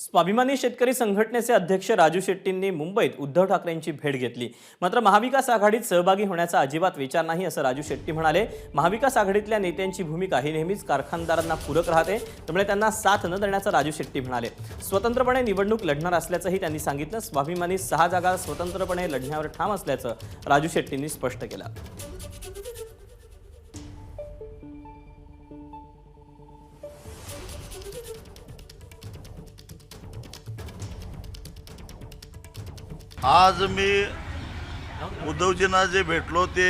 स्वाभिमानी शेतकरी संघटनेचे अध्यक्ष राजू शेट्टींनी मुंबईत उद्धव ठाकरेंची भेट घेतली. मात्र महाविकास आघाडीत सहभागी होण्याचा अजिबात विचार नाही असं राजू शेट्टी म्हणाले. महाविकास आघाडीतल्या नेत्यांची भूमिका ही नेहमीच कारखानदारांना पूरक राहते त्यामुळे त्यांना साथ न देण्याचं राजू शेट्टी म्हणाले. स्वतंत्रपणे निवडणूक लढणार असल्याचंही त्यांनी सांगितलं. स्वाभिमानी सहा जागा स्वतंत्रपणे लढण्यावर ठाम असल्याचं राजू शेट्टींनी स्पष्ट केलं. आज मी उद्धवजींना जे भेटलो ते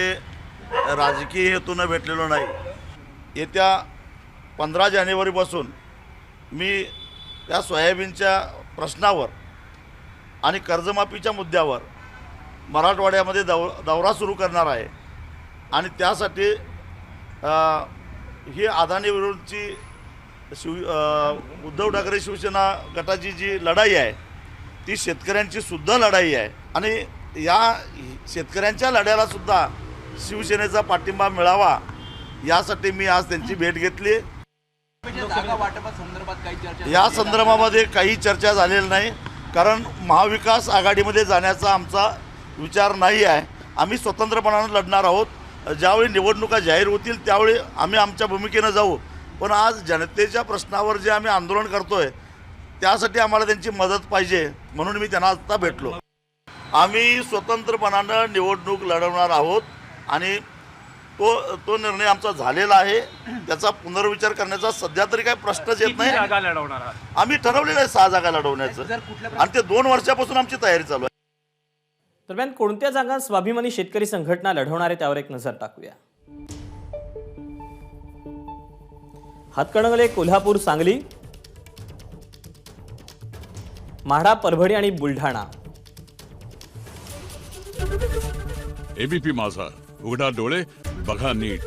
राजकीय हेतूनं भेटलेलो नाही. येत्या पंधरा जानेवारीपासून मी त्या सोयाबीनच्या प्रश्नावर आणि कर्जमाफीच्या मुद्द्यावर मराठवाड्यामध्ये दौ दौरा सुरू करणार आहे. आणि त्यासाठी ही अदानी शिव उद्धव ठाकरे शिवसेना गटाची जी लढाई आहे ती शेतकऱ्यांची सुद्धा लढाई आहे. आणि या शेतकऱ्यांच्या लढ्याला सुद्धा शिवसेनेचा पाठिंबा मिळावा यासाठी मी आज त्यांची भेट घेतली. या संदर्भामध्ये काही चर्चा झालेली नाही कारण महाविकास आघाडीमध्ये जाण्याचा आमचा विचार नाही आहे. आम्ही स्वतंत्रपणानं लढणार आहोत. ज्यावेळी निवडणुका जाहीर होतील त्यावेळी आम्ही आमच्या भूमिकेनं जाऊ. पण आज जनतेच्या प्रश्नावर जे आम्ही आंदोलन करतो आहे त्यासाठी आम्हाला त्यांची मदत पाहिजे म्हणून मी त्यांना आत्ता भेटलो. आम्ही स्वतंत्रपणानं निवडणूक लढवणार आहोत आणि तो तो निर्णय आमचा झालेला आहे. त्याचा पुनर्विचार करण्याचा सध्या तरी काही प्रश्नच येत नाही. आम्ही ठरवलेलं आहे सहा जागा लढवण्याचं. आणि ते दोन वर्षापासून आमची तयारी चालू आहे. दरम्यान कोणत्या जागा स्वाभिमानी शेतकरी संघटना लढवणार आहे त्यावर एक नजर टाकूया. हातकणंगले कोल्हापूर सांगली. म्हाडा परभणी आणि बुलढाणा. एबीपी माझा. उघडा डोळे बघा नीट.